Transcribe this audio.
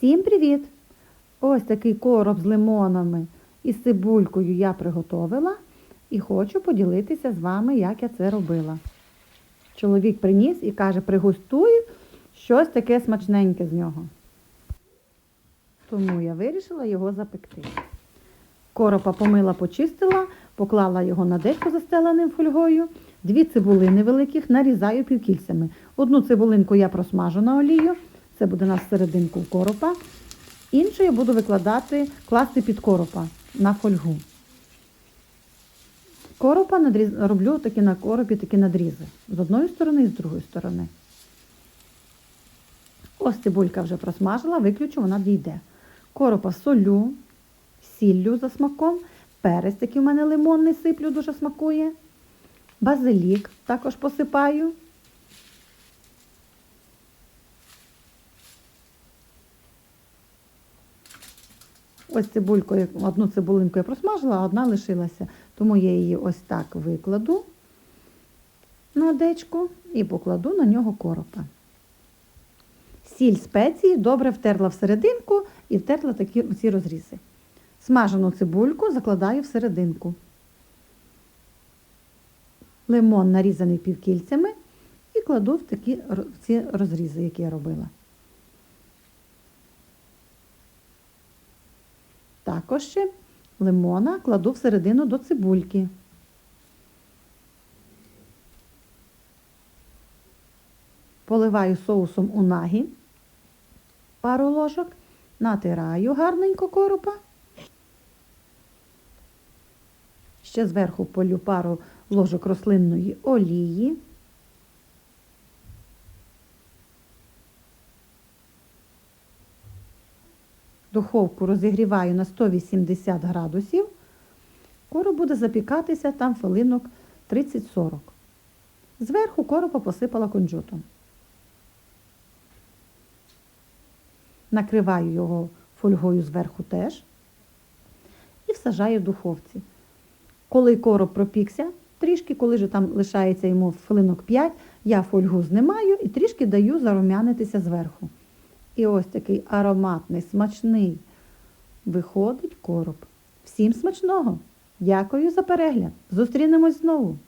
Всім привіт! Ось такий короб з лимонами і цибулькою я приготовила і хочу поділитися з вами, як я це робила. Чоловік приніс і каже, пригостуй щось таке смачненьке з нього. Тому я вирішила його запекти. Коропа помила, почистила, поклала його на дечко застеленим фольгою. Дві цибулини великих нарізаю півкільцями. Одну цибулинку я просмажу на олію, це буде на серединку коропа. Іншу я буду викладати, класти під коропа на фольгу. Коропа надріз... роблю такі на коропі такі надрізи. З одної сторони і з другої сторони. Ось цибулька вже просмажила, виключу, вона дійде. Коропа солю, сіллю за смаком, перець такий в мене лимонний сиплю, дуже смакує. Базилік також посипаю. Ось цибульку, одну цибулинку я просмажила, а одна лишилася. Тому я її ось так викладу на дечку і покладу на нього коропа. Сіль спеції добре втерла всерединку і втерла такі ці розрізи. Смажену цибульку закладаю всерединку. Лимон нарізаний півкільцями і кладу в, такі, в ці розрізи, які я робила. Також ще лимона кладу всередину до цибульки. Поливаю соусом унагі пару ложок, натираю гарненько коропа. Ще зверху полю пару ложок рослинної олії. Духовку розігріваю на 180 градусів. Короб буде запікатися там хвилинок 30-40. Зверху коропа посипала кунжутом. Накриваю його фольгою зверху теж і всажаю в духовці. Коли короб пропікся, трішки, коли ж там лишається йому хвилинок 5, я фольгу знімаю і трішки даю зарум'янитися зверху. І ось такий ароматний, смачний виходить короб. Всім смачного! Дякую за перегляд! Зустрінемось знову!